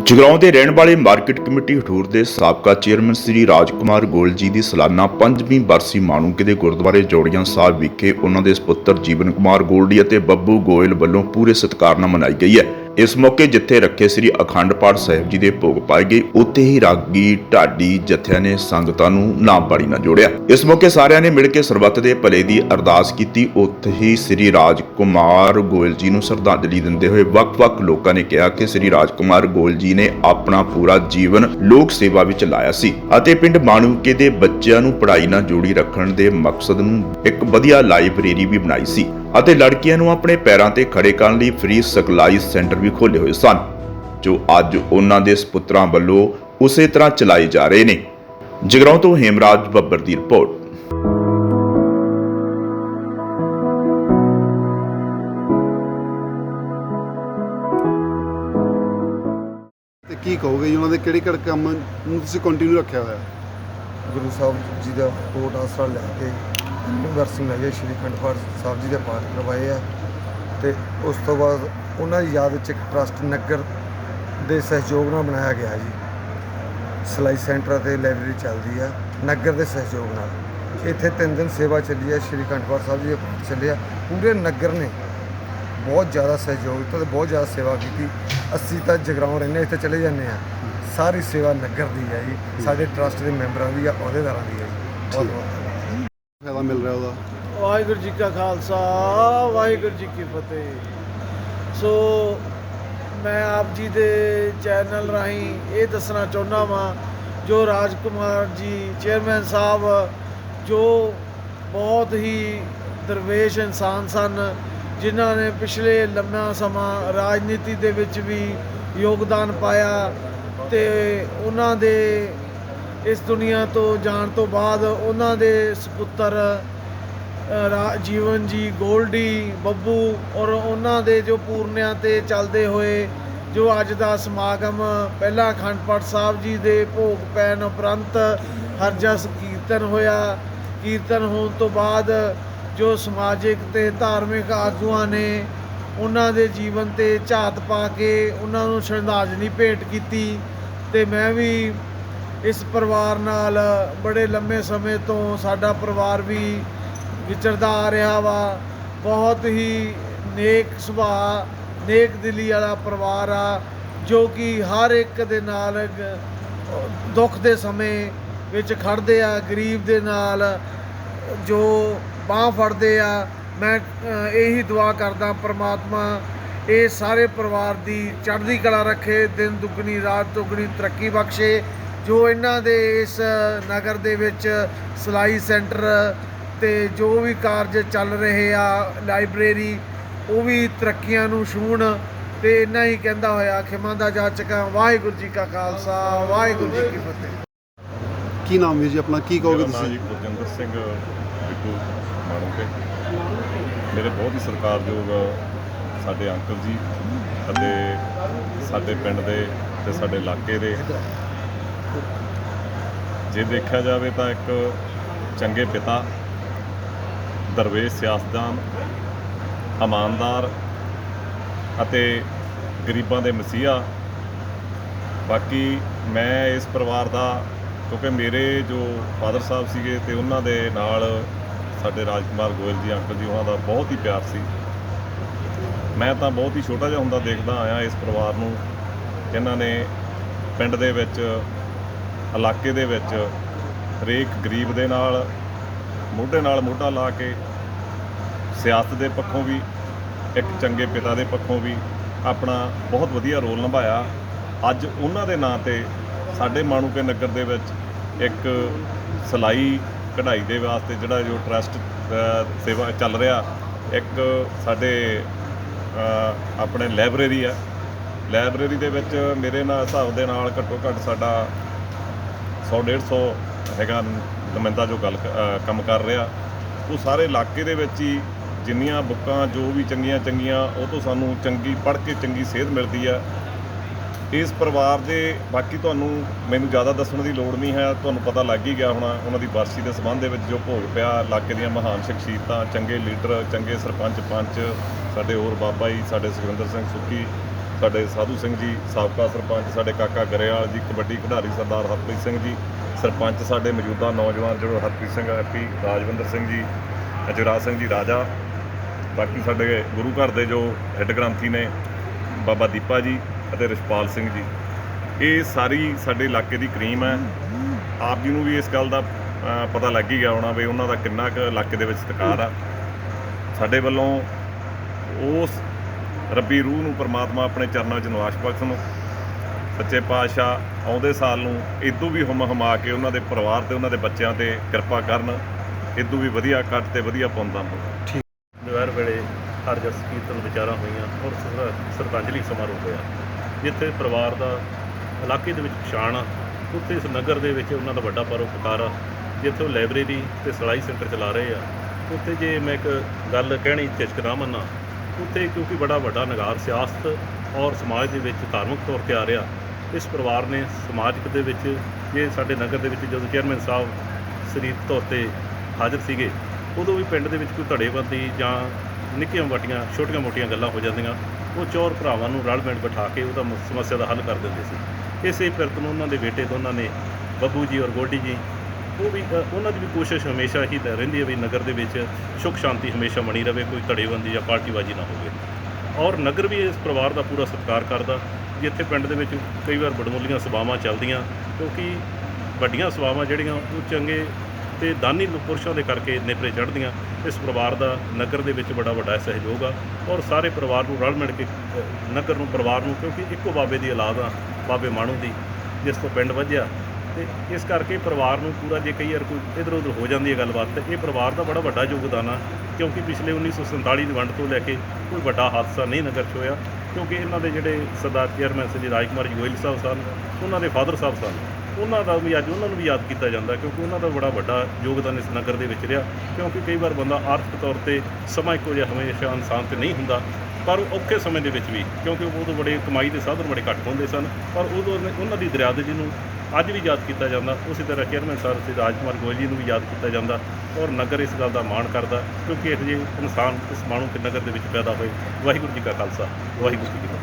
ਜਗਰਾਉਂ ਦੇ ਰਹਿਣ ਵਾਲੇ ਮਾਰਕੀਟ ਕਮੇਟੀ ਹਠੂਰ ਦੇ ਸਾਬਕਾ ਚੇਅਰਮੈਨ ਸ੍ਰੀ ਰਾਜਕੁਮਾਰ ਗੋਇਲ ਜੀ ਦੀ ਸਾਲਾਨਾ ਪੰਜਵੀਂ ਬਰਸੀ ਮਾਣੂਕੇ ਦੇ ਗੁਰਦੁਆਰੇ ਜੋੜੀਆਂ ਸਾਹਿਬ ਵਿਖੇ ਉਹਨਾਂ ਦੇ ਸੁਪੁੱਤਰ ਜੀਵਨ ਕੁਮਾਰ ਗੋਲਡੀ ਅਤੇ ਬੱਬੂ ਗੋਇਲ ਵੱਲੋਂ ਪੂਰੇ ਸਤਿਕਾਰ ਨਾਲ ਮਨਾਈ ਗਈ ਹੈ। ਇਸ ਮੌਕੇ ਜਿੱਥੇ ਰੱਖੇ ਸ੍ਰੀ ਅਖੰਡ ਪਾਠ ਸਾਹਿਬ ਜੀ ਦੇ ਭੋਗ ਪਾਏ ਗਏ, ਉੱਥੇ ਹੀ ਰਾਗੀ, ਢਾਡੀ ਜਥਿਆਂ ਨੇ ਸੰਗਤਾਂ ਨੂੰ ਨਾਬਾਣੀ ਨਾਲ ਜੋੜਿਆ। ਇਸ ਮੌਕੇ ਸਾਰਿਆਂ ਨੇ ਮਿਲ ਕੇ ਸਰਬੱਤ ਦੇ ਭਲੇ ਦੀ ਅਰਦਾਸ ਕੀਤੀ। ਉੱਥੇ ਹੀ ਸ੍ਰੀ ਰਾਜ ਕੁਮਾਰ ਗੋਇਲ ਜੀ ਨੂੰ ਸ਼ਰਧਾਂਜਲੀ ਦਿੰਦੇ ਹੋਏ ਵੱਖ-ਵੱਖ ਲੋਕਾਂ ਨੇ ਕਿਹਾ ਕਿ ਸ੍ਰੀ ਰਾਜ ਕੁਮਾਰ ਗੋਇਲ ਜੀ ਨੇ ਆਪਣਾ ਪੂਰਾ ਜੀਵਨ ਲੋਕ ਸੇਵਾ ਵਿੱਚ ਲਾਇਆ ਸੀ ਅਤੇ ਪਿੰਡ ਮਾਣੂਕੇ ਦੇ ਬੱਚਿਆਂ ਨੂੰ ਪੜ੍ਹਾਈ ਨਾਲ ਜੋੜੀ ਰੱਖਣ ਦੇ ਮਕਸਦ ਨੂੰ ਇੱਕ ਵਧੀਆ ਲਾਇਬ੍ਰੇਰੀ ਵੀ ਬਣਾਈ ਸੀ। ਅਤੇ ਲੜਕੀਆਂ ਨੂੰ ਆਪਣੇ ਪੈਰਾਂ ਤੇ ਖੜੇ ਕਰਨ ਲਈ ਫ੍ਰੀ ਸਿਖਲਾਈ ਸੈਂਟਰ ਵੀ ਖੋਲ੍ਹੇ ਹੋਏ ਸਨ ਜੋ ਅੱਜ ਉਹਨਾਂ ਦੇ ਸੁਪੁੱਤਰਾਂ ਵੱਲੋਂ ਉਸੇ ਤਰ੍ਹਾਂ ਚਲਾਏ ਜਾ ਰਹੇ ਨੇ। ਜਗਰਾਉਂ ਤੋਂ ਹੇਮਰਾਜ ਬੱਬਰ ਦੀ ਰਿਪੋਰਟ। ਤੇ ਕੀ ਕਹੋਗੇ ਜੀ ਉਹਨਾਂ ਦੇ ਕਿਹੜੇ ਕਿਹੜੇ ਕੰਮ ਨੂੰ ਤੁਸੀਂ ਕੰਟੀਨਿਊ ਰੱਖਿਆ ਹੋਇਆ? ਗੁਰੂ ਸਾਹਿਬ ਜੀ ਦਾ ਕੋਟ ਆਸਰਾ ਲੈ ਕੇ ਯੂਨੀਵਰਸਿਟੀ ਲੈ ਸ਼੍ਰੀ ਅਖੰਡ ਪਾਠ ਸਾਹਿਬ ਜੀ ਦੇ ਪਾਠ ਕਰਵਾਏ ਆ। ਤੇ ਉਸ ਤੋਂ ਬਾਅਦ ਉਹਨਾਂ ਦੀ ਯਾਦ ਵਿੱਚ ਇੱਕ ਟਰਸਟ ਨਗਰ ਦੇ ਸਹਿਯੋਗ ਨਾਲ ਬਣਾਇਆ ਗਿਆ ਜੀ। ਸਿਲਾਈ ਸੈਂਟਰ ਤੇ ਲਾਇਬ੍ਰੇਰੀ ਚੱਲਦੀ ਆ ਨਗਰ ਦੇ ਸਹਿਯੋਗ ਨਾਲ। ਇੱਥੇ ਤਿੰਨ ਦਿਨ ਸੇਵਾ ਚੱਲੀ ਆ ਸ਼੍ਰੀ ਅਖੰਡ ਪਾਠ ਸਾਹਿਬ ਜੀ ਦੇ ਪਾਠ ਚੱਲੇ ਆ। ਪੂਰੇ ਨਗਰ ਨੇ ਬਹੁਤ ਜ਼ਿਆਦਾ ਸਹਿਯੋਗ ਦਿੱਤਾ ਤੇ ਬਹੁਤ ਜ਼ਿਆਦਾ ਸੇਵਾ ਕੀਤੀ। ਅਸੀਂ ਤਾਂ ਜਗਰਾਉਂ ਰਹਿੰਦੇ ਹਾਂ, ਇੱਥੇ ਚਲੇ ਜਾਂਦੇ ਆ ਸਾਰੀ ਸੇਵਾ ਨਗਰ ਦੀ ਹੈ ਜੀ। ਸਾਡੇ ਟਰਸਟ ਦੇ ਮੈਂਬਰਾਂ ਦੀ ਆ ਅਹੁਦੇਦਾਰਾਂ ਦੀ ਹੈ ਜੀ। ਬਹੁਤ ਬਹੁਤ ਧੰਨਵਾਦ। ਫਾਇਦਾ ਮਿਲ ਰਿਹਾ ਉਹਦਾ। ਵਾਹਿਗੁਰੂ ਜੀ ਕਾ ਖਾਲਸਾ, ਵਾਹਿਗੁਰੂ ਜੀ ਕੀ ਫਤਿਹ। ਸੋ ਮੈਂ ਆਪ ਜੀ ਦੇ ਚੈਨਲ ਰਾਹੀਂ ਇਹ ਦੱਸਣਾ ਚਾਹੁੰਦਾ ਵਾਂ, ਜੋ ਰਾਜਕੁਮਾਰ ਜੀ, ਚੇਅਰਮੈਨ ਸਾਹਿਬ, ਜੋ ਬਹੁਤ ਹੀ ਦਰਵੇਸ਼ ਇਨਸਾਨ ਸਨ, ਜਿਨ੍ਹਾਂ ਨੇ ਪਿਛਲੇ ਲੰਮਾ ਸਮਾਂ ਰਾਜਨੀਤੀ ਦੇ ਵਿੱਚ ਵੀ ਯੋਗਦਾਨ ਪਾਇਆ ਤੇ ਉਹਨਾਂ ਦੇ ਇਸ ਦੁਨੀਆ ਤੋਂ ਜਾਣ ਤੋਂ ਬਾਅਦ ਉਹਨਾਂ ਦੇ ਸੁਪੁੱਤਰ ਰਾ- ਜੀਵਨ ਜੀ, ਗੋਲਡੀ, ਬੱਬੂ ਔਰ ਉਹਨਾਂ ਦੇ ਜੋ ਪੂਰਨਿਆਂ ਤੇ ਚੱਲਦੇ ਹੋਏ ਜੋ ਅੱਜ ਦਾ ਸਮਾਗਮ ਪਹਿਲਾ ਅਖੰਡ ਪਾਠ ਸਾਹਿਬ ਜੀ ਦੇ ਭੋਗ ਪੈਣ ਉਪਰੰਤ ਹਰਜਸ ਕੀਰਤਨ ਹੋਇਆ। ਕੀਰਤਨ ਹੋਣ ਤੋਂ ਬਾਅਦ ਜੋ ਸਮਾਜਿਕ ਤੇ ਧਾਰਮਿਕ ਆਗੂਆਂ ਨੇ ਉਹਨਾਂ ਦੇ ਜੀਵਨ ਤੇ ਝਾਤ ਪਾ ਕੇ ਉਹਨਾਂ ਨੂੰ ਸ਼ਰਧਾਂਜਲੀ ਭੇਟ ਕੀਤੀ ਤੇ ਮੈਂ ਵੀ ਇਸ ਪਰਿਵਾਰ ਨਾਲ ਬੜੇ ਲੰਮੇ ਸਮੇਂ ਤੋਂ ਸਾਡਾ ਪਰਿਵਾਰ ਵੀ ਵਿਚਰਦਾ ਆ ਰਿਹਾ ਵਾ। ਬਹੁਤ ਹੀ ਨੇਕ ਸੁਭਾਅ, ਨੇਕ ਦਿਲੀ ਵਾਲਾ ਪਰਿਵਾਰ ਆ, ਜੋ ਕਿ ਹਰ ਇੱਕ ਦੇ ਨਾਲ ਦੁੱਖ ਦੇ ਸਮੇਂ ਵਿੱਚ ਖੜਦੇ ਆ, ਗਰੀਬ ਦੇ ਨਾਲ ਜੋ ਬਾਹ ਫੜਦੇ ਆ। ਮੈਂ ਇਹੀ ਦੁਆ ਕਰਦਾ ਪ੍ਰਮਾਤਮਾ, ਇਹ ਸਾਰੇ ਪਰਿਵਾਰ ਦੀ ਚੜ੍ਹਦੀ ਕਲਾ ਰੱਖੇ, ਦਿਨ ਦੁੱਗਣੀ, ਰਾਤ ਦੁੱਗਣੀ ਤਰੱਕੀ ਬਖਸ਼ੇ। ਜੋ ਇਹਨਾਂ ਦੇ ਇਸ ਨਗਰ ਦੇ ਵਿੱਚ ਸਿਲਾਈ ਸੈਂਟਰ ਤੇ ਜੋ ਵੀ ਕਾਰਜ ਚੱਲ ਰਹੇ ਆ ਲਾਇਬ੍ਰੇਰੀ ਉਹ ਵੀ ਤਰੱਕੀਆਂ ਨੂੰ ਛੂਹਣ ਤੇ ਇੰਨਾ ਹੀ ਕਹਿੰਦਾ ਹੋਇਆ ਖਿਮਾ ਦਾ ਜਾਚਕਾਂ ਵਾਹਿਗੁਰੂ ਜੀ ਕਾ ਖਾਲਸਾ ਵਾਹਿਗੁਰੂ ਜੀ ਕੀ ਫਤਿਹ। ਕੀ ਨਾਮ ਹੈ ਜੀ ਆਪਣਾ ਕੀ ਕਹੋਗੇ ਤੁਸੀਂ? ਜੀ ਗੁਰਜਿੰਦਰ ਸਿੰਘ ਬਿੱਟੂ ਮਾਣੂਕੇ। ਮੇਰੇ ਬਹੁਤ ਹੀ ਸਤਿਕਾਰਯੋਗ ਸਾਡੇ ਅੰਕਲ ਜੀ ਅਤੇ ਸਾਡੇ ਪਿੰਡ ਦੇ ਤੇ ਸਾਡੇ ਇਲਾਕੇ ਦੇ। ਜੇ ਦੇਖਿਆ ਜਾਵੇ ਤਾਂ ਇੱਕ ਚੰਗੇ ਪਿਤਾ, ਦਰਵੇਸ਼ ਸਿਆਸਤਦਾਨ, ਇਮਾਨਦਾਰ ਅਤੇ ਗਰੀਬਾਂ ਦੇ ਮਸੀਹਾ। ਬਾਕੀ ਮੈਂ ਇਸ ਪਰਿਵਾਰ ਦਾ, ਕਿਉਂਕਿ ਮੇਰੇ ਜੋ ਫਾਦਰ ਸਾਹਿਬ ਸੀਗੇ ਤੇ ਉਹਨਾਂ ਦੇ ਨਾਲ ਸਾਡੇ ਰਾਜਕੁਮਾਰ ਗੋਇਲ ਜੀ, ਅੰਕਲ ਜੀ, ਉਹਨਾਂ ਦਾ ਬਹੁਤ ਹੀ ਪਿਆਰ ਸੀ। ਮੈਂ ਤਾਂ ਬਹੁਤ ਹੀ ਛੋਟਾ ਜਿਹਾ ਹੁੰਦਾ ਦੇਖਦਾ ਆਇਆ ਇਸ ਪਰਿਵਾਰ ਨੂੰ ਇਹਨਾਂ ਨੇ ਪਿੰਡ ਦੇ ਵਿੱਚ ਇਲਾਕੇ ਦੇ ਵਿੱਚ ਹਰੇਕ ਗਰੀਬ ਦੇ ਨਾਲ, ਮੋਢੇ ਨਾਲ ਮੋਢਾ ਲਾ ਕੇ, ਸਿਆਸਤ ਦੇ ਪੱਖੋਂ ਵੀ, ਇੱਕ ਚੰਗੇ ਪਿਤਾ ਦੇ ਪੱਖੋਂ ਵੀ ਆਪਣਾ ਬਹੁਤ ਵਧੀਆ ਰੋਲ ਨਿਭਾਇਆ। ਅੱਜ ਉਹਨਾਂ ਦੇ ਨਾਂ ਤੇ ਸਾਡੇ ਮਾਣੂਕੇ ਨਗਰ ਦੇ ਵਿੱਚ ਇੱਕ ਸਿਲਾਈ ਕਢਾਈ ਦੇ ਵਾਸਤੇ ਜਿਹੜਾ ਜੋ ਟਰਸਟ ਸੇਵਾ ਚੱਲ ਰਿਹਾ, ਇੱਕ ਸਾਡੇ ਆਪਣੇ ਲਾਇਬ੍ਰੇਰੀ ਹੈ। ਲਾਇਬ੍ਰੇਰੀ ਦੇ ਵਿੱਚ ਮੇਰੇ ਨਾਲ ਹਿਸਾਬ ਦੇ ਨਾਲ ਘੱਟੋ ਘੱਟ ਸਾਡਾ 100 150 ਹੈਗਾ ਨੁਮਾਇੰਦਾ ਜੋ ਗੱਲ ਕ- ਕੰਮ ਕਰ ਰਿਹਾ। ਉਹ ਸਾਰੇ ਇਲਾਕੇ ਦੇ ਵਿੱਚ ਹੀ ਜਿੰਨੀਆਂ ਬੁੱਕਾਂ, ਜੋ ਵੀ ਚੰਗੀਆਂ ਚੰਗੀਆਂ, ਉਹ ਤੋਂ ਸਾਨੂੰ ਚੰਗੀ, ਪੜ੍ਹ ਕੇ ਚੰਗੀ ਸੇਧ ਮਿਲਦੀ ਆ। ਇਸ ਪਰਿਵਾਰ ਦੇ ਬਾਕੀ ਤੁਹਾਨੂੰ ਮੈਨੂੰ ਜ਼ਿਆਦਾ ਦੱਸਣ ਦੀ ਲੋੜ ਨਹੀਂ ਹੈ, ਤੁਹਾਨੂੰ ਪਤਾ ਲੱਗ ਹੀ ਗਿਆ ਹੋਣਾ, ਉਹਨਾਂ ਦੀ ਬਰਸੀ ਦੇ ਸੰਬੰਧ ਦੇ ਵਿੱਚ ਜੋ ਭੋਗ ਪਿਆ, ਇਲਾਕੇ ਦੀਆਂ ਮਹਾਨ ਸ਼ਖਸੀਅਤਾਂ, ਚੰਗੇ ਲੀਡਰ, ਚੰਗੇ ਸਰਪੰਚ ਪੰਚ ਸਾਡੇ ਹੋਰ ਬਾਬਾ ਜੀ, ਸਾਡੇ ਸੁਖਵਿੰਦਰ ਸਿੰਘ ਸੁੱਕੀ ਸਾਡੇ ਸਾਧੂ ਸਿੰਘ ਜੀ, ਸਾਬਕਾ ਸਰਪੰਚ ਸਾਡੇ ਕਾਕਾ ਗਰੇਵਾਲ ਜੀ, ਕਬੱਡੀ ਖਿਡਾਰੀ ਸਰਦਾਰ ਹਰਪ੍ਰੀਤ ਸਿੰਘ ਜੀ, ਸਰਪੰਚ ਸਾਡੇ ਮੌਜੂਦਾ ਨੌਜਵਾਨ ਜਿਹੜੇ ਹਰਪ੍ਰੀਤ ਸਿੰਘ ਐਪੀ ਰਾਜਵਿੰਦਰ ਸਿੰਘ ਜੀ ਅਜਰਾਜ ਸਿੰਘ ਜੀ ਰਾਜਾ, ਬਾਕੀ ਸਾਡੇ ਗੁਰੂ ਘਰ ਦੇ ਜੋ ਹੈੱਡ ਗ੍ਰੰਥੀ ਨੇ, ਬਾਬਾ ਦੀਪਾ ਜੀ ਅਤੇ ਰਿਸ਼ਪਾਲ ਸਿੰਘ ਜੀ। ਇਹ ਸਾਰੀ ਸਾਡੇ ਇਲਾਕੇ ਦੀ ਕਰੀਮ ਹੈ। ਆਪ ਜੀ ਨੂੰ ਵੀ ਇਸ ਗੱਲ ਦਾ ਪਤਾ ਲੱਗ ਹੀ ਗਿਆ ਹੋਣਾ ਵੀ ਉਹਨਾਂ ਦਾ ਕਿੰਨਾ ਕੁ ਇਲਾਕੇ ਦੇ ਵਿੱਚ ਸਤਿਕਾਰ ਆ। ਸਾਡੇ ਵੱਲੋਂ ਉਸ ਰੱਬੀ ਰੂਹ ਨੂੰ ਪਰਮਾਤਮਾ ਆਪਣੇ ਚਰਨਾਂ ਵਿੱਚ ਨਿਵਾਸ ਬਖਸ਼ਣ ਸੱਚੇ ਪਾਤਸ਼ਾਹ ਆਉਂਦੇ ਸਾਲ ਨੂੰ ਇਦੋਂ ਵੀ ਹਮ ਹਮਾ ਕੇ ਉਹਨਾਂ ਦੇ ਪਰਿਵਾਰ ਤੇ ਉਹਨਾਂ ਦੇ ਬੱਚਿਆਂ ਤੇ ਕਿਰਪਾ ਕਰਨ ਇਦੋਂ ਵੀ ਵਧੀਆ ਕੱਟ ਤੇ ਵਧੀਆ ਪੁੰਦਾਂ ਦੁਪਹਿਰ ਵੇਲੇ ਹਰ ਜਸ ਕੀਰਤਨ ਵਿਚਾਰਾਂ ਹੋਈਆਂ ਔਰ ਸਰ- ਸਰਤਾਂਜਲੀ ਸਮਾਰੋਹ ਹੋਇਆ। ਜਿੱਥੇ ਪਰਿਵਾਰ ਦਾ ਇਲਾਕੇ ਦੇ ਵਿੱਚ ਪਛਾਣ ਆ ਉੱਥੇ ਇਸ ਨਗਰ ਦੇ ਵਿੱਚ ਉਹਨਾਂ ਦਾ ਵੱਡਾ ਪਰੋਪਕਾਰ ਆ। ਜਿੱਥੇ ਉਹ ਲਾਇਬ੍ਰੇਰੀ ਤੇ ਸਿਲਾਈ ਸੈਂਟਰ ਚਲਾ ਰਹੇ ਆ। ਉੱਥੇ ਜੇ ਮੈਂ ਇੱਕ ਗੱਲ ਕਹਿਣੀ ਝਿਜਕ ਨਾ ਮੰਨਾਂ ਉੱਥੇ ਕਿਉਂਕਿ ਬੜਾ ਵੱਡਾ ਨਗਾਰ ਸਿਆਸਤ ਔਰ ਸਮਾਜ ਦੇ ਵਿੱਚ ਧਾਰਮਿਕ ਤੌਰ ਤੇ ਆ ਰਿਹਾ, ਇਸ ਪਰਿਵਾਰ ਨੇ ਸਮਾਜਿਕ ਦੇ ਵਿੱਚ ਜੇ ਸਾਡੇ ਨਗਰ ਦੇ ਵਿੱਚ ਜਦੋਂ ਚੇਅਰਮੈਨ ਸਾਹਿਬ ਸਰੀਰਕ ਤੌਰ ਤੇ ਹਾਜ਼ਰ ਸੀਗੇ, ਉਦੋਂ ਵੀ ਪਿੰਡ ਦੇ ਵਿੱਚ ਕੋਈ ਧੜੇਬੰਦੀ ਜਾਂ ਨਿੱਕੀਆਂ ਵੱਟੀਆਂ ਛੋਟੀਆਂ ਮੋਟੀਆਂ ਗੱਲਾਂ ਹੋ ਜਾਂਦੀਆਂ, ਉਹ ਚੌਰ ਭਰਾਵਾਂ ਨੂੰ ਰਲ ਮਿਲ ਬਿਠਾ ਕੇ ਉਹਦਾ ਸਮੱਸਿਆ ਦਾ ਹੱਲ ਕਰ ਦਿੰਦੇ ਸੀ। ਇਸੇ ਫਿਰਤ ਨੂੰ ਉਹਨਾਂ ਦੇ ਬੇਟੇ ਦੋਨਾਂ ਨੇ ਬੱਬੂ ਜੀ ਔਰ ਗੋਲਡੀ ਜੀ ਉਹ ਵੀ ਅ, ਉਹਨਾਂ ਦੀ ਵੀ ਕੋਸ਼ਿਸ਼ ਹਮੇਸ਼ਾ ਹੀ ਤਾਂ ਰਹਿੰਦੀ ਹੈ ਵੀ ਨਗਰ ਦੇ ਵਿੱਚ ਸੁੱਖ ਸ਼ਾਂਤੀ ਹਮੇਸ਼ਾ ਬਣੀ ਰਹੇ ਕੋਈ ਧੜੇਬੰਦੀ ਜਾਂ ਪਾਰਟੀਬਾਜ਼ੀ ਨਾ ਹੋਵੇ। ਔਰ ਨਗਰ ਵੀ ਇਸ ਪਰਿਵਾਰ ਦਾ ਪੂਰਾ ਸਤਿਕਾਰ ਕਰਦਾ ਜਿੱਥੇ ਪਿੰਡ ਦੇ ਵਿੱਚ ਕਈ ਵਾਰ ਬੜਮੁੱਲੀਆਂ ਸਭਾਵਾਂ ਚੱਲਦੀਆਂ ਕਿਉਂਕਿ ਵੱਡੀਆਂ ਸਭਾਵਾਂ ਜਿਹੜੀਆਂ ਉਹ ਚੰਗੇ ਤੇ ਦਾਨੀ ਪੁਰਸ਼ਾਂ ਦੇ ਕਰਕੇ ਨੇਪਰੇ ਚੜ੍ਹਦੀਆਂ ਇਸ ਪਰਿਵਾਰ ਦਾ ਨਗਰ ਦੇ ਵਿੱਚ ਬੜਾ ਵੱਡਾ ਸਹਿਯੋਗ ਆ। ਔਰ ਸਾਰੇ ਪਰਿਵਾਰ ਨੂੰ ਰਲ ਮਿਲ ਕੇ ਅ, ਨਗਰ ਨੂੰ ਪਰਿਵਾਰ ਨੂੰ ਕਿਉਂਕਿ ਇੱਕੋ ਬਾਬੇ ਦੀ ਔਲਾਦ ਆ ਬਾਬੇ ਮਾਣੂ ਦੀ ਜਿਸ ਤੋਂ ਪਿੰਡ ਵੱਜਿਆ। ਤੇ ਇਸ ਕਰਕੇ ਪਰਿਵਾਰ ਨੂੰ ਪੂਰਾ ਜੇ ਕਈ ਵਾਰ ਕੋਈ ਇਧਰ ਉਧਰ ਹੋ ਜਾਂਦੀ ਹੈ ਗੱਲਬਾਤ, ਤੇ ਇਹ ਪਰਿਵਾਰ ਦਾ ਬੜਾ ਵੱਡਾ ਯੋਗਦਾਨ ਆ, ਕਿਉਂਕਿ ਪਿਛਲੇ 1947 ਦੀ ਵੰਡ ਤੋਂ ਲੈ ਕੇ ਕੋਈ ਵੱਡਾ ਹਾਦਸਾ ਨਹੀਂ ਨਗਰ 'ਚ ਹੋਇਆ, ਕਿਉਂਕਿ ਇਹਨਾਂ ਦੇ ਜਿਹੜੇ ਸਰਦਾਰ ਚੇਅਰਮੈਨ ਸ੍ਰੀ ਰਾਜਕੁਮਾਰ ਜੀ ਗੋਇਲ ਸਾਹਿਬ ਸਨ, ਉਹਨਾਂ ਦੇ ਫਾਦਰ ਸਾਹਿਬ ਸਨ, ਉਹਨਾਂ ਦਾ ਵੀ ਅੱਜ ਉਹਨਾਂ ਨੂੰ ਵੀ ਯਾਦ ਕੀਤਾ ਜਾਂਦਾ, ਕਿਉਂਕਿ ਉਹਨਾਂ ਦਾ ਬੜਾ ਵੱਡਾ ਯੋਗਦਾਨ ਇਸ ਨਗਰ ਦੇ ਵਿੱਚ ਰਿਹਾ, ਕਿਉਂਕਿ ਕਈ ਵਾਰ ਬੰਦਾ ਆਰਥਿਕ ਤੌਰ ਤੇ ਸਮਾਂ ਇੱਕੋ ਜਿਹਾ ਹਮੇਸ਼ਾ ਇਨਸਾਨ ਤੇ ਨਹੀਂ ਹੁੰਦਾ, ਪਰ ਉਹ ਔਖੇ ਸਮੇਂ ਦੇ ਵਿੱਚ ਵੀ, ਕਿਉਂਕਿ ਉਦੋਂ ਬੜੇ ਕਮਾਈ ਦੇ ਸਾਧਨ ਬੜੇ ਘੱਟ ਹੁੰਦੇ ਸਨ, ਪਰ ਉਦੋਂ ਉਹਨੇ- ਉਹਨਾਂ ਦੀ ਦਰਿਆਦਗੀ ਨੂੰ ਅੱਜ ਵੀ ਯਾਦ ਕੀਤਾ ਜਾਂਦਾ। ਉਸੇ ਤਰ੍ਹਾਂ ਚੇਅਰਮੈਨ ਸਰ ਸ੍ਰੀ ਰਾਜਕੁਮਾਰ ਗੋਇਲ ਜੀ ਨੂੰ ਵੀ ਯਾਦ ਕੀਤਾ ਜਾਂਦਾ ਔਰ ਨਗਰ ਇਸ ਗੱਲ ਦਾ ਮਾਣ ਕਰਦਾ ਕਿਉਂਕਿ ਇਹੋ ਜਿਹੇ ਇਨਸਾਨ ਇਸ ਮਾਣੂ ਕੇ ਨਗਰ ਦੇ ਵਿੱਚ ਪੈਦਾ ਹੋਏ। ਵਾਹਿਗੁਰੂ ਜੀ ਕਾ ਖਾਲਸਾ, ਵਾਹਿਗੁਰੂ ਜੀ ਕੀ ਫਤਿਹ।